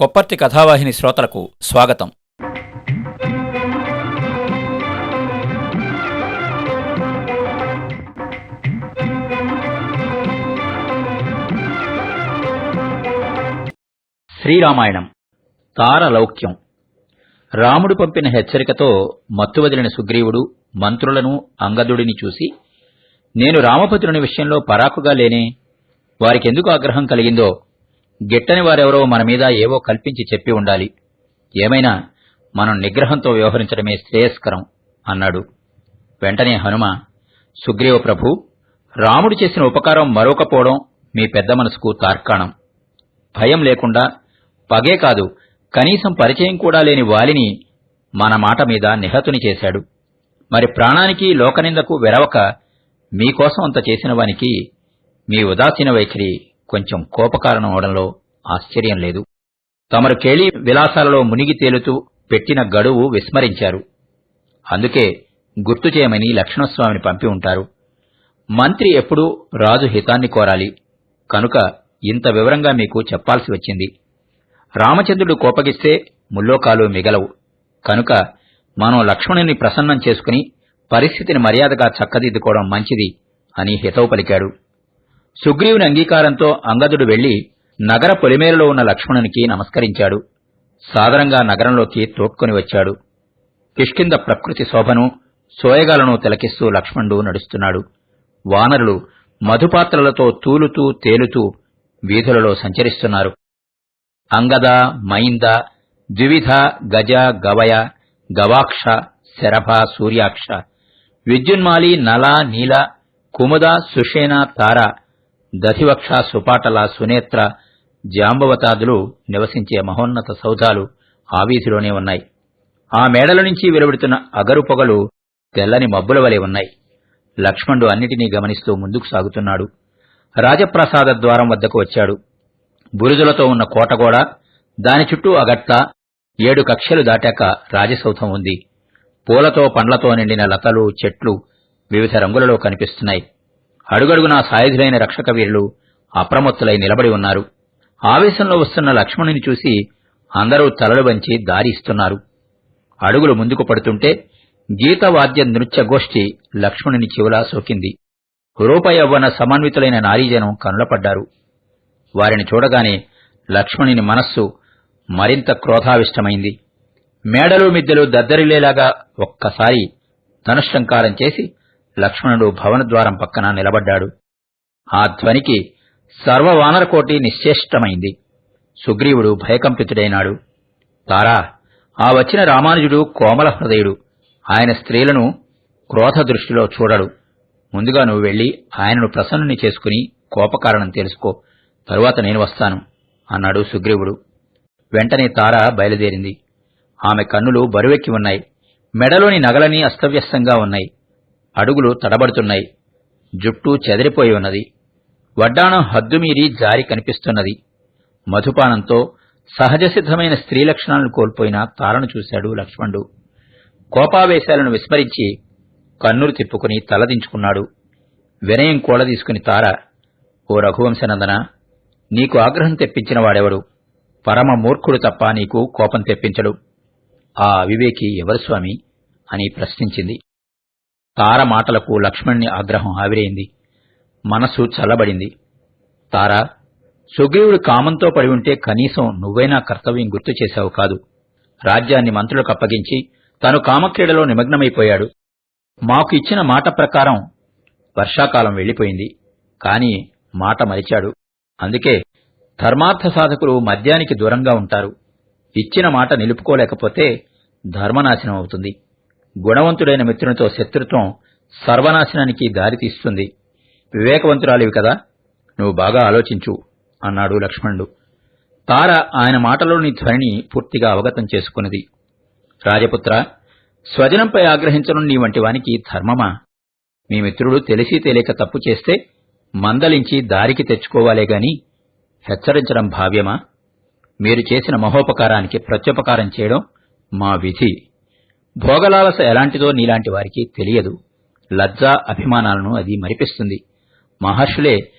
కొప్పర్తి కథావాహిని శ్రోతలకు స్వాగతం. శ్రీరామాయణం. తారలౌక్యం. రాముడు పంపిన హెచ్చరికతో మత్తు వదిలిన సుగ్రీవుడు మంత్రులను అంగదుడిని చూసి నేను రామభద్రుని విషయంలో పరాకుగా లేనే వారికెందుకు ఆగ్రహం కలిగిందో గిట్టని వారెవరో మన మీద ఏవో కల్పించి చెప్పి ఉండాలి. ఏమైనా మనం నిగ్రహంతో వ్యవహరించడమే శ్రేయస్కరం అన్నాడు. వెంటనే హనుమ సుగ్రీవ ప్రభు రాముడు చేసిన ఉపకారం మరొకపోవడం మీ పెద్ద మనసుకు తార్కాణం. భయం లేకుండా పగే కాదు కనీసం పరిచయం కూడా లేని వాలిని మన మాట మీద నిహతుని చేశాడు. మరి ప్రాణానికి లోకనిందకు వెరవక మీకోసం అంత చేసిన వానికి మీ ఉదాసీన వైఖరి కొంచెం కోపకారణం అవడంలో ఆశ్చర్యం లేదు. తమరు కేళి విలాసాలలో మునిగి తేలుతూ పెట్టిన గడువు విస్మరించారు. అందుకే గుర్తు చేయమని లక్ష్మణస్వామిని పంపి ఉంటారు. మంత్రి ఎప్పుడూ రాజు హితాన్ని కోరాలి. కనుక ఇంత వివరంగా మీకు చెప్పాల్సి వచ్చింది. రామచంద్రుడు కోపగిస్తే ముల్లోకాలు మిగలవు. కనుక మనం లక్ష్మణుని ప్రసన్నం చేసుకుని పరిస్థితిని మర్యాదగా చక్కదిద్దుకోవడం మంచిది అని హితవు పలికాడు. సుగ్రీవుని అంగీకారంతో అంగదుడు వెళ్ళి నగర పొలిమేరలో ఉన్న లక్ష్మణునికి నమస్కరించాడు. సాదరంగా నగరంలోకి తోడ్కొని వచ్చాడు. కిష్కింద ప్రకృతి శోభను సోయగాలను తిలకిస్తూ లక్ష్మణుడు నడుస్తున్నాడు. వానరులు మధుపాత్రలతో తూలుతూ తేలుతూ వీధులలో సంచరిస్తున్నారు. అంగద మైంద ద్వివిధ గజ గవయ గవాక్ష శరభ సూర్యాక్ష విద్యున్మాలి నల నీల కుముద సుషేణ తార దధివక్ష సుపాటల సునేత్ర జాంబవతాదులు నివసించే మహోన్నత సౌధాలు ఆ వీధిలోనే ఉన్నాయి. ఆ మేడల నుంచి వెలువడుతున్న అగరు పొగలు తెల్లని మబ్బుల వలె ఉన్నాయి. లక్ష్మణుడు అన్నిటినీ గమనిస్తూ ముందుకు సాగుతున్నాడు. రాజప్రసాద ద్వారం వద్దకు వచ్చాడు. బురుజులతో ఉన్న కోటగోడ దాని చుట్టూ అగట్ల ఏడు కక్షలు దాటాక రాజసౌధం ఉంది. పూలతో పండ్లతో నిండిన లతలు చెట్లు వివిధ రంగులలో కనిపిస్తున్నాయి. అడుగడుగునా సాయుధులైన రక్షక వీరులు అప్రమత్తులై నిలబడి ఉన్నారు. ఆవేశంలో వస్తున్న లక్ష్మణుని చూసి అందరూ తలలు వంచి దారి ఇస్తున్నారు అడుగులు ముందుకు పడుతుంటే గీతవాద్య నృత్యగోష్ఠి లక్ష్మణుని చెవులా సోకింది. రూపయవ్వన సమన్వితులైన నారీజనం కనులపడ్డారు. వారిని చూడగానే లక్ష్మణుని మనస్సు మరింత క్రోధావిష్టమైంది. మేడలు మిద్దెలు దద్దరిల్లేలాగా ఒక్కసారి ధనుష్టంకారం చేసి లక్ష్మణుడు భవనద్వారం పక్కన నిలబడ్డాడు. ఆ ధ్వనికి సర్వవానరకోటి నిశ్చేష్టమైంది. సుగ్రీవుడు భయకంపితుడైనాడు. తారా ఆ వచ్చిన రామానుజుడు కోమల హృదయుడు. ఆయన స్త్రీలను క్రోధ దృష్టిలో చూడడు. ముందుగా నువ్వు వెళ్ళి ఆయనను ప్రసన్నుని చేసుకుని కోపకారణం తెలుసుకో. తరువాత నేను వస్తాను అన్నాడు సుగ్రీవుడు. వెంటనే తార బయలుదేరింది. ఆమె కన్నులు బరువెక్కి ఉన్నాయి. మెడలోని నగలని అస్తవ్యస్తంగా ఉన్నాయి. అడుగులు తడబడుతున్నాయి. జుట్టు చెదిరిపోయి ఉన్నది. వడ్డాణం హద్దుమీరి జారి కనిపిస్తున్నది. మధుపానంతో సహజసిద్ధమైన స్త్రీ లక్షణాలను కోల్పోయిన తారను చూశాడు లక్ష్మణుడు. కోపావేశాలను విస్మరించి కన్నులు తిప్పుకుని తలదించుకున్నాడు వినయం కూడదీసుకుని తార ఓ రఘువంశనందన నీకు ఆగ్రహం తెప్పించిన వాడెవడు? పరమ మూర్ఖుడు తప్ప నీకు కోపం తెప్పించడు. ఆ అవివేకి ఎవరు స్వామి? అని ప్రశ్నించింది. తార మాటలకు లక్ష్మణ్ణి ఆగ్రహం ఆవిరైంది. మనసు చల్లబడింది. తార సుగ్రీవుడు కామంతో పడి ఉంటే కనీసం నువ్వైనా కర్తవ్యం గుర్తు చేశావు కాదు. రాజ్యాన్ని మంత్రులకు అప్పగించి తను కామక్రీడలో నిమగ్నమైపోయాడు. మాకు ఇచ్చిన మాట ప్రకారం వర్షాకాలం వెళ్ళిపోయింది కాని మాట మరిచాడు. అందుకే ధర్మార్థ సాధకులు మద్యానికి దూరంగా ఉంటారు. ఇచ్చిన మాట నిలుపుకోలేకపోతే ధర్మనాశనం అవుతుంది. గుణవంతుడైన మిత్రునితో శత్రుత్వం సర్వనాశనానికి దారితీస్తుంది వివేకవంతురాలివి కదా. నువ్వు బాగా ఆలోచించు అన్నాడు లక్ష్మణుడు. తార ఆయన మాటలోని ధ్వనిని పూర్తిగా అవగతం చేసుకున్నది. రాజపుత్ర స్వజనంపై ఆగ్రహించడం నీ వంటి వానికి ధర్మమా? మీ మిత్రుడు తెలిసి తెలియక తప్పు చేస్తే మందలించి దారికి తెచ్చుకోవాలే గాని హెచ్చరించడం భావ్యమా? మీరు చేసిన మహోపకారానికి ప్రత్యుపకారం చేయడం మా విధి. భోగలాలస ఎలాంటిదో నీలాంటి వారికి తెలియదు. లజ్జ అభిమానాలను అది మరిపిస్తుంది. మహర్షులే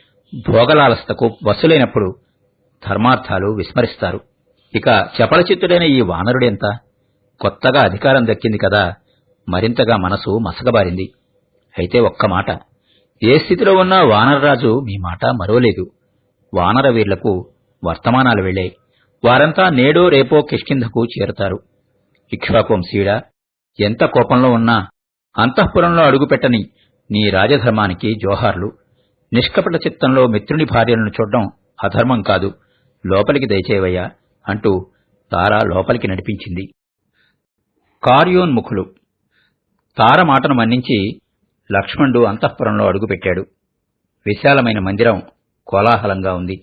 భోగలాలసతకు వసులైనప్పుడు ధర్మార్థాలు విస్మరిస్తారు. ఇక చపలచిత్తుడైన ఈ వానరుడెంత కొత్తగా అధికారం దక్కింది కదా. మరింతగా మనసు మసకబారింది. అయితే ఒక్క మాట. ఏ స్థితిలో ఉన్న వానరరాజు మీ మాట మరోలేదు వానర వీర్లకు వర్తమానాలు వెళ్ళాయి. వారంతా నేడో రేపో కిష్కింధకు చేరుతారు. ఇక్ష్వాకువంశీయుడా ఎంత కోపంలో ఉన్నా అంతఃపురంలో అడుగుపెట్టని నీ రాజధర్మానికి జోహార్లు. నిష్కపట చిత్తంలో మిత్రుని భార్యలను చూడడం అధర్మం కాదు. లోపలికి దయచేవయ్యా అంటూ తార లోపలికి నడిపించింది. కార్యోన్ముఖులు. తార మాటను మన్నించి లక్ష్మణుడు అంతఃపురంలో అడుగుపెట్టాడు. విశాలమైన మందిరం కోలాహలంగా ఉంది.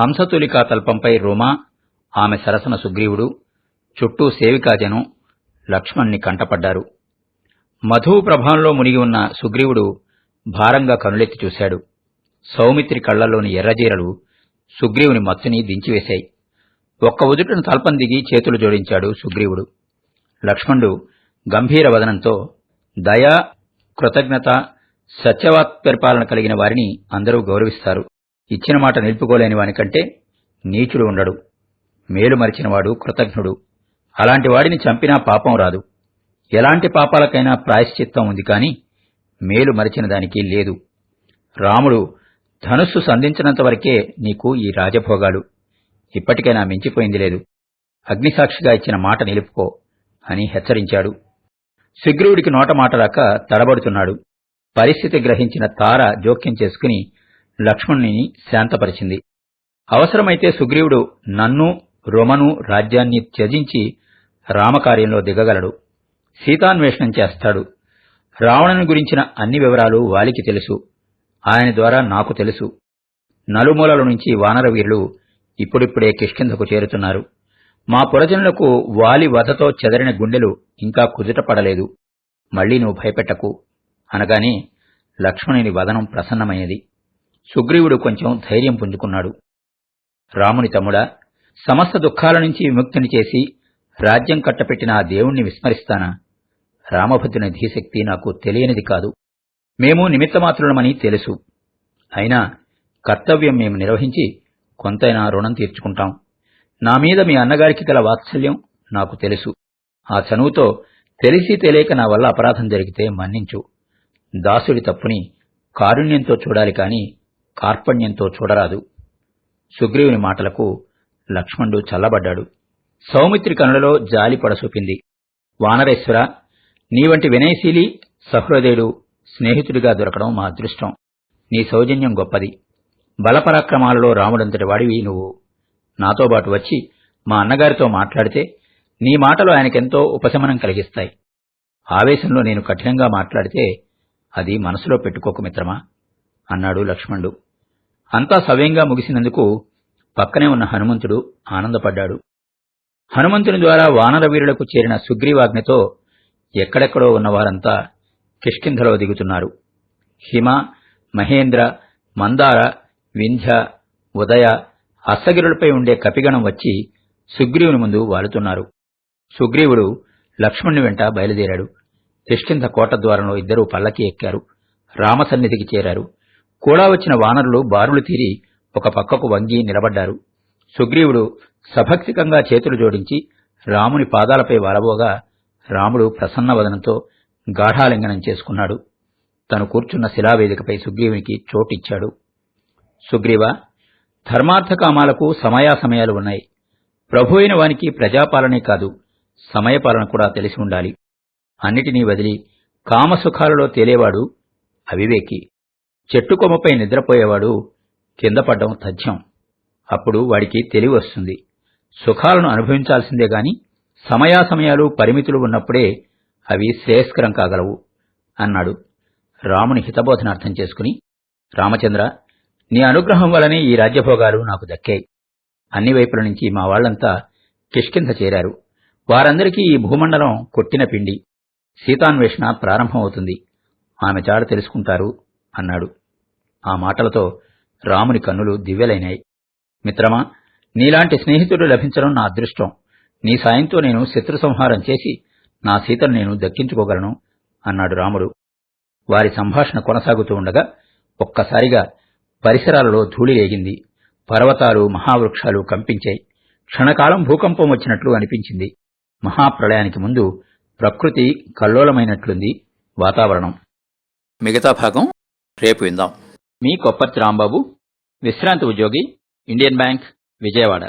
హంసతులికా తల్పంపై రుమా ఆమె సరసన సుగ్రీవుడు చుట్టూ సేవికాజనం లక్ష్మణ్ణి కంటపడ్డారు. మధు ప్రభావంలో మునిగి ఉన్న సుగ్రీవుడు భారంగా కనులెత్తి చూశాడు. సౌమిత్రి కళ్ళలోని ఎర్రజీరలు సుగ్రీవుని మత్తుని దించివేశాయి. ఒక్క ఉదుటను తల్పం దిగి చేతులు జోడించాడు సుగ్రీవుడు. లక్ష్మణుడు గంభీర వదనంతో దయ కృతజ్ఞత సత్యవాత్పరిపాలన కలిగిన వారిని అందరూ గౌరవిస్తారు. ఇచ్చిన మాట నిలుపుకోలేని వానికంటే నీచుడు ఉండడు. మేలు మరిచినవాడు కృతజ్ఞుడు. అలాంటి వాడిని చంపినా పాపం రాదు. ఎలాంటి పాపాలకైనా ప్రాయశ్చిత్తం ఉంది కాని మేలు మరిచిన దానికి లేదు. రాముడు ధనుస్సు సంధించినంత వరకే నీకు ఈ రాజభోగాలు. ఇప్పటికైనా మించిపోయింది లేదు. అగ్నిసాక్షిగా ఇచ్చిన మాట నిలుపుకో అని హెచ్చరించాడు. సుగ్రీవుడికి నోట మాట రాక తడబడుతున్నాడు. పరిస్థితి గ్రహించిన తార జోక్యం చేసుకుని లక్ష్మణుని శాంతపరిచింది. అవసరమైతే సుగ్రీవుడు నన్ను రొమను రాజ్యాన్ని త్యజించి రామకార్యంలో దిగగలడు. సీతాన్వేషణం చేస్తాడు. రావణుని గురించిన అన్ని వివరాలు వాలికి తెలుసు. ఆయన ద్వారా నాకు తెలుసు. నలుమూలల నుంచి వానరవీరులు ఇప్పుడిప్పుడే కిష్కింధకు చేరుతున్నారు. మా పురజనులకు వాలి వధతో చెదరిన గుండెలు ఇంకా కుదుటపడలేదు మళ్ళీ నువ్వు భయపెట్టకు. అనగానే లక్ష్మణుని వదనం ప్రసన్నమైనది. సుగ్రీవుడు కొంచెం ధైర్యం పుంజుకున్నాడు. రాముని తమ్ముడా సమస్త దుఃఖాల నుంచి విముక్తిని చేసి రాజ్యం కట్టపెట్టిన ఆ దేవుణ్ణి విస్మరిస్తానా? రామభద్రుని ధీశక్తి నాకు తెలియనిది కాదు. మేము నిమిత్తమాత్రులమని తెలుసు. అయినా కర్తవ్యం మేము నిర్వహించి కొంతైనా రుణం తీర్చుకుంటాం. నా మీద మీ అన్నగారికి గల వాత్సల్యం నాకు తెలుసు. ఆ చనువుతో తెలిసి తెలియక నా వల్ల అపరాధం జరిగితే మన్నించు. దాసుడి తప్పుని కారుణ్యంతో చూడాలి కాని కార్పణ్యంతో చూడరాదు. సుగ్రీవుని మాటలకు లక్ష్మణుడు చల్లబడ్డాడు. సౌమిత్రి కనులలో జాలి పడసూపింది. వానరేశ్వర నీ వంటి వినయశీలి సహృదయుడు స్నేహితుడిగా దొరకడం మా అదృష్టం. నీ సౌజన్యం గొప్పది. బలపరాక్రమాలలో రాముడంతటి వాడివి నువ్వు. నాతో పాటు వచ్చి మా అన్నగారితో మాట్లాడితే నీ మాటలు ఆయనకెంతో ఉపశమనం కలిగిస్తాయి. ఆవేశంలో నేను కఠినంగా మాట్లాడితే అది మనసులో పెట్టుకోకు మిత్రమా? అన్నాడు లక్ష్మణుడు. అంతా సవ్యంగా ముగిసినందుకు పక్కనే ఉన్న హనుమంతుడు ఆనందపడ్డాడు. హనుమంతుని ద్వారా వానర వీరులకు చేరిన సుగ్రీవాజ్ఞతో ఎక్కడెక్కడో ఉన్నవారంతా కిష్కింధలో దిగుతున్నారు. హిమ మహేంద్ర మందార వింధ్య ఉదయ అస్సగిరులపై ఉండే కపిగణం వచ్చి సుగ్రీవుని ముందు వాలుతున్నారు. సుగ్రీవుడు లక్ష్మణుని వెంట బయలుదేరాడు. కిష్కింధ కోట ద్వారంలో ఇద్దరూ పల్లకి ఎక్కారు. రామసన్నిధికి చేరారు. కూడా వచ్చిన వానరులు బారులు తీరి ఒక పక్కకు వంగి నిలబడ్డారు. సుగ్రీవుడు సభక్తికంగా చేతులు జోడించి రాముని పాదాలపై వాలబోగా రాముడు ప్రసన్నవదనంతో గాఢాలింగనం చేసుకున్నాడు. తను కూర్చున్న శిలావేదికపై సుగ్రీవునికి చోటిచ్చాడు. సుగ్రీవ ధర్మార్థకామాలకు సమయాసమయాలు ఉన్నాయి. ప్రభు అయిన వానికి ప్రజాపాలనే కాదు సమయపాలన కూడా తెలిసి ఉండాలి. అన్నిటినీ వదిలి కామసుఖాలలో తేలేవాడు అవివేకి. చెట్టు కొమ్మపై నిద్రపోయేవాడు కిందపడ్డం తథ్యం. అప్పుడు వాడికి తెలివి వస్తుంది. సుఖాలను అనుభవించాల్సిందే గాని సమయాసమయాలు పరిమితులు ఉన్నప్పుడే అవి శ్రేయస్కరం కాగలవు అన్నాడు. రాముని హితబోధన అర్థం చేసుకుని రామచంద్ర నీ అనుగ్రహం వలనే ఈ రాజ్యభోగాలు నాకు దక్కాయి. అన్ని వైపుల నుంచి మా వాళ్ళంతా కిష్కింధ చేరారు. వారందరికీ ఈ భూమండలం కొట్టిన పిండి. సీతాన్వేషణ ప్రారంభమవుతుంది. ఆమె చాడ తెలుసుకుంటారు అన్నాడు. ఆ మాటలతో రాముని కన్నులు దివ్యలైనాయి. మిత్రమా నీలాంటి స్నేహితుడు లభించడం నా అదృష్టం. నీ సాయంతో నేను శత్రు సంహారం చేసి నా సీతను నేను దక్కించుకోగలను అన్నాడు రాముడు. వారి సంభాషణ కొనసాగుతూ ఉండగా ఒక్కసారిగా పరిసరాలలో ధూళి రేగింది. పర్వతాలు మహావృక్షాలు కంపించాయి. క్షణకాలం భూకంపం వచ్చినట్లు అనిపించింది. మహాప్రళయానికి ముందు ప్రకృతి కల్లోలమైనట్లుంది వాతావరణం. మిగతా భాగం రేపు విందాం. మీ కొప్పర్తి రాంబాబు విశ్రాంతి ఉద్యోగి ఇండియన్ బ్యాంక్ విజయవాడ.